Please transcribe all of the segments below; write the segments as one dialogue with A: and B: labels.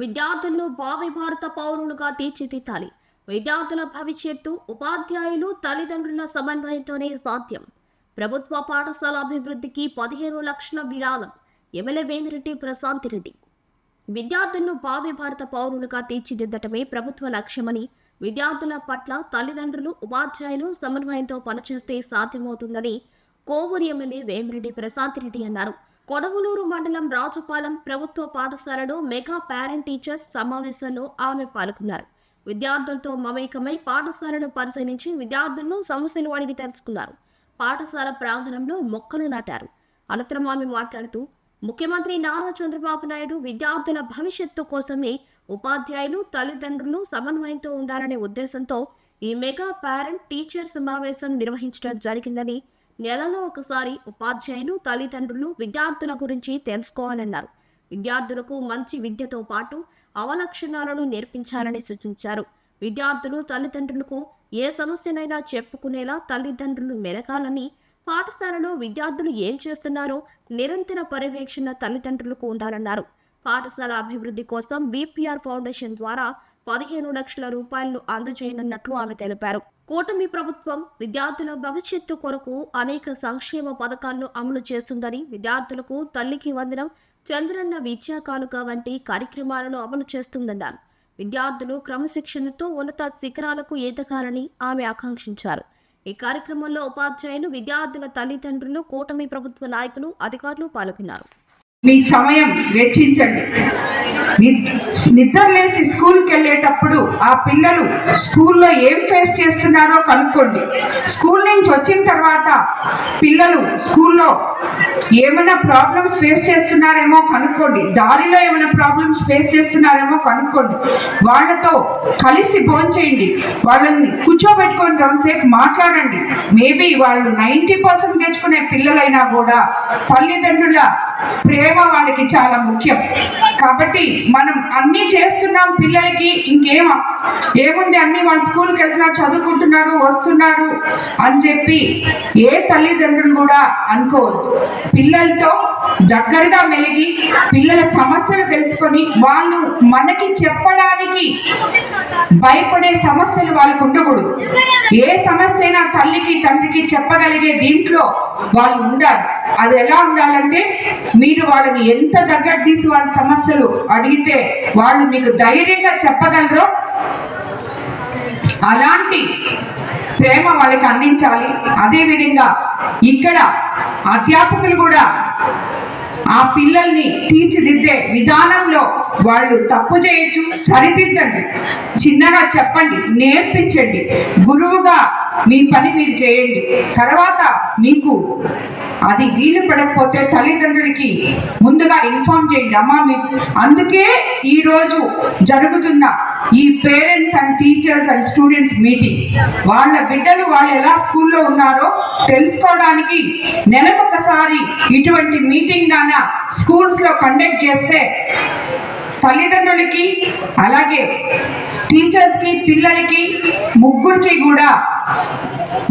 A: విద్యార్థులను భావి భారత పౌరులుగా తీర్చిదిద్దాలి. విద్యార్థుల భవిష్యత్తు ఉపాధ్యాయులు తల్లిదండ్రుల సమన్వయంతోనే సాధ్యం. ప్రభుత్వ పాఠశాల అభివృద్ధికి పదిహేను లక్షల విరాళం. ఎమ్మెల్యే వేమిరెడ్డి ప్రశాంత్ రెడ్డి. విద్యార్థులను భావి భారత పౌరులుగా తీర్చిదిద్దటమే ప్రభుత్వ లక్ష్యమని విద్యార్థుల పట్ల తల్లిదండ్రులు ఉపాధ్యాయులు సమన్వయంతో పనిచేస్తే సాధ్యమవుతుందని కోవూరు ఎమ్మెల్యే వేమిరెడ్డి ప్రశాంత్ రెడ్డి అన్నారు. కొడవలూరు మండలం రాజుపాలెం ప్రభుత్వ పాఠశాలలో మెగా పేరెంట్ టీచర్స్ సమావేశంలో ఆమె పాల్గొన్నారు. విద్యార్థులతో మమేకమై పాఠశాలను పరిశీలించి విద్యార్థులను సమస్యలు అడిగి తెలుసుకున్నారు. పాఠశాల ప్రాంగణంలో మొక్కలు నాటారు. అనంతరం ఆమె మాట్లాడుతూ ముఖ్యమంత్రి నారా చంద్రబాబు నాయుడు విద్యార్థుల భవిష్యత్తు కోసమే ఉపాధ్యాయులు తల్లిదండ్రులు సమన్వయంతో ఉండాలనే ఉద్దేశంతో ఈ మెగా పేరెంట్ టీచర్ సమావేశం నిర్వహించడం జరిగిందని నెలలో ఒకసారి ఉపాధ్యాయులు తల్లిదండ్రులు విద్యార్థుల గురించి తెలుసుకోవాలన్నారు. విద్యార్థులకు మంచి విద్యతో పాటు అవలక్షణాలను నేర్పించాలని సూచించారు. విద్యార్థులు తల్లిదండ్రులకు ఏ సమస్యనైనా చెప్పుకునేలా తల్లిదండ్రులు మెలగాలని పాఠశాలలో విద్యార్థులు ఏం చేస్తున్నారో నిరంతర పర్యవేక్షణ తల్లిదండ్రులకు ఉండాలన్నారు. పాఠశాల అభివృద్ధి కోసం విపిఆర్ ఫౌండేషన్ ద్వారా పదిహేను లక్షల రూపాయలను అందజేయనున్నట్లు ఆమె తెలిపారు. కూటమి ప్రభుత్వం విద్యార్థుల భవిష్యత్తు కొరకు అనేక సంక్షేమ పథకాలను అమలు చేస్తుందని విద్యార్థులకు తల్లికి వందనం చంద్రన్న విద్యా కానుక వంటి కార్యక్రమాలను అమలు చేస్తుందన్నారు. విద్యార్థులు క్రమశిక్షణతో ఉన్నత శిఖరాలకు ఎదగాలని ఆమె ఆకాంక్షించారు. ఈ కార్యక్రమంలో ఉపాధ్యాయులు విద్యార్థుల తల్లిదండ్రులు కూటమి ప్రభుత్వ నాయకులు అధికారులు పాల్గొన్నారు.
B: మీ సమయం వెచ్చించండి. నిద్ర లేచి స్కూల్కి వెళ్ళేటప్పుడు ఆ పిల్లలు స్కూల్లో ఏం ఫేస్ చేస్తున్నారో కనుక్కోండి. స్కూల్ నుంచి వచ్చిన తర్వాత పిల్లలు స్కూల్లో ఏమైనా ప్రాబ్లమ్స్ ఫేస్ చేస్తున్నారేమో కనుక్కోండి. దారిలో ఏమైనా ప్రాబ్లమ్స్ ఫేస్ చేస్తున్నారేమో కనుక్కోండి. వాళ్ళతో కలిసి భోంచేయండి. వాళ్ళని కూర్చోబెట్టుకొని రోజుసేపు మాట్లాడండి. మేబీ వాళ్ళు నైంటీ పర్సెంట్ తెచ్చుకునే పిల్లలైనా కూడా తల్లిదండ్రుల ప్రేమ వాళ్ళకి చాలా ముఖ్యం. కాబట్టి మనం అన్నీ చేస్తున్నాం పిల్లలకి ఇంకేం ఏముంది అన్ని వాళ్ళు స్కూల్కి వెళ్తున్నారు చదువుకుంటున్నారు వస్తున్నారు అని చెప్పి ఏ తల్లిదండ్రులు కూడా అనుకోవద్దు. పిల్లలతో దగ్గరగా మెలిగి పిల్లల సమస్యలు తెలుసుకొని వాళ్ళు మనకి చెప్పడానికి భయపడే సమస్యలు వాళ్ళకు ఉండకూడదు. ఏ సమస్య అయినా తల్లికి తండ్రికి చెప్పగలిగే దీంట్లో వాళ్ళు ఉండాలి. అది ఎలా ఉండాలంటే మీరు వాళ్ళని ఎంత దగ్గర తీసి వాళ్ళ సమస్యలు అడిగితే వాళ్ళు మీకు ధైర్యంగా చెప్పగలరు? అలాంటి ప్రేమ వాళ్ళకి అందించాలి. అదేవిధంగా ఇక్కడ అధ్యాపకులు కూడా ఆ పిల్లల్ని తీర్చిదిద్దే విధానంలో వాళ్ళు తప్పు చేయొచ్చు సరిదిద్దండి. చిన్నగా చెప్పండి నేర్పించండి. గురువుగా మీ పని మీరు చేయండి. తర్వాత మీకు అది వీలు పడకపోతే తల్లిదండ్రులకి ముందుగా ఇన్ఫార్మ్ చేయండి. అమ్మా మీ అందుకే ఈరోజు జరుగుతున్న ఈ parents and teachers and students meeting. వాళ్ళ బిడ్డలు వాళ్ళు ఎలా స్కూల్లో ఉన్నారో తెలుసుకోవడానికి నెలకొకసారి ఇటువంటి మీటింగ్ గాన స్కూల్స్లో కండక్ట్ చేస్తే తల్లిదండ్రులకి అలాగే టీచర్స్కి పిల్లలకి ముగ్గురికి కూడా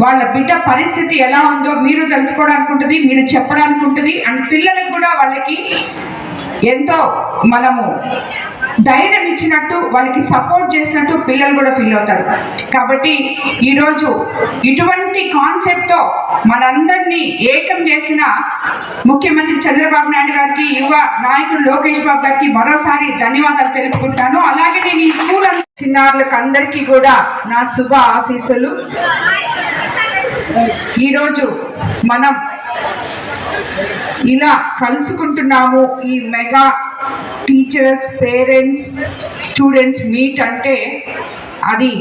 B: వాళ్ళ బిడ్డ పరిస్థితి ఎలా ఉందో మీరు తెలుసుకోవడానికి ఉంటుంది మీరు చెప్పడానికి ఉంటుంది అండ్ పిల్లలకు కూడా వాళ్ళకి ఎంతో మనము ధైర్యం ఇచ్చినట్టు వాళ్ళకి సపోర్ట్ చేసినట్టు పిల్లలు కూడా ఫీల్ అవుతారు. కాబట్టి ఈరోజు ఇటువంటి కాన్సెప్ట్తో మనందరినీ ఏకం చేసిన ముఖ్యమంత్రి చంద్రబాబు నాయుడు గారికి యువ నాయకుడు లోకేష్ బాబు గారికి మరోసారి ధన్యవాదాలు తెలుపుకుంటాను. అలాగే నేను ఈ స్కూల్ చిన్నారులకు అందరికీ కూడా నా శుభ ఆశీస్సులు. ఈరోజు మనం ఇలా కలుసుకుంటున్నాము ఈ mega teachers parents students meet అంటే అది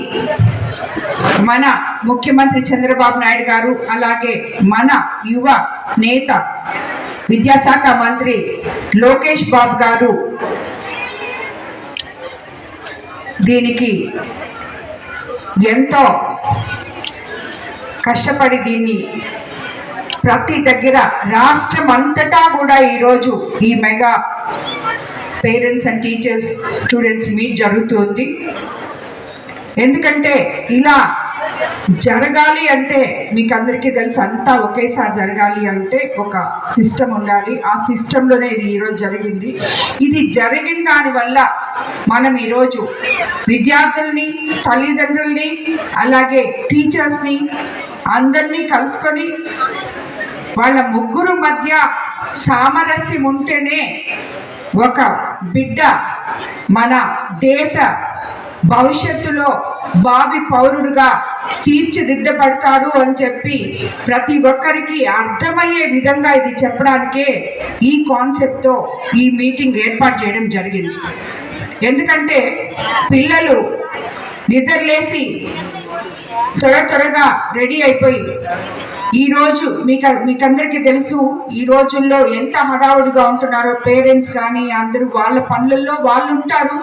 B: మన ముఖ్యమంత్రి చంద్రబాబు నాయుడు గారు అలాగే మన యువ నేత విద్యాశాఖ మంత్రి లోకేష్ బాబు గారు దీనికి ఎంతో కష్టపడి దీన్ని ప్రతి దగ్గర రాష్ట్రం అంతటా కూడా ఈరోజు ఈ mega parents and teachers students meet జరుగుతుంది. ఎందుకంటే ఇలా జరగాలి అంటే మీకు అందరికీ తెలుసు అంతా ఒకేసారి జరగాలి అంటే ఒక సిస్టమ్ ఉండాలి. ఆ సిస్టంలోనే ఇది ఈరోజు జరిగింది. ఇది జరిగిన దానివల్ల మనం ఈరోజు విద్యార్థుల్ని తల్లిదండ్రుల్ని అలాగే టీచర్స్ని అందరినీ కలుసుకొని వాళ్ళ ముగ్గురు మధ్య సామరస్యం ఉంటేనే ఒక బిడ్డ మన దేశ భవిష్యత్తులో భావి పౌరుడుగా తీర్చిదిద్దబడతాడు అని చెప్పి ప్రతి ఒక్కరికి అర్థమయ్యే విధంగా ఇది చెప్పడానికే ఈ కాన్సెప్ట్తో ఈ మీటింగ్ ఏర్పాటు చేయడం జరిగింది. ఎందుకంటే పిల్లలు నిద్రలేసి త్వర త్వరగా రెడీ అయిపోయి ఈ రోజు మీకు మీకందరికీ తెలుసు ఈ రోజుల్లో ఎంత హడావుడిగా ఉంటున్నారో పేరెంట్స్ కానీ అందరూ వాళ్ళ పనులలో వాళ్ళు ఉంటారు.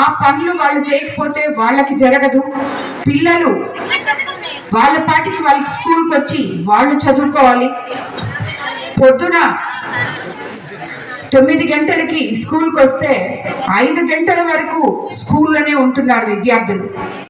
B: ఆ పనులు వాళ్ళు చేయకపోతే వాళ్ళకి జరగదు. పిల్లలు వాళ్ళ పాటికి వాళ్ళకి స్కూల్కి వచ్చి వాళ్ళు చదువుకోవాలి. పొద్దున తొమ్మిది గంటలకి స్కూల్కి వస్తే ఐదు గంటల వరకు స్కూల్లోనే ఉంటున్నారు విద్యార్థులు.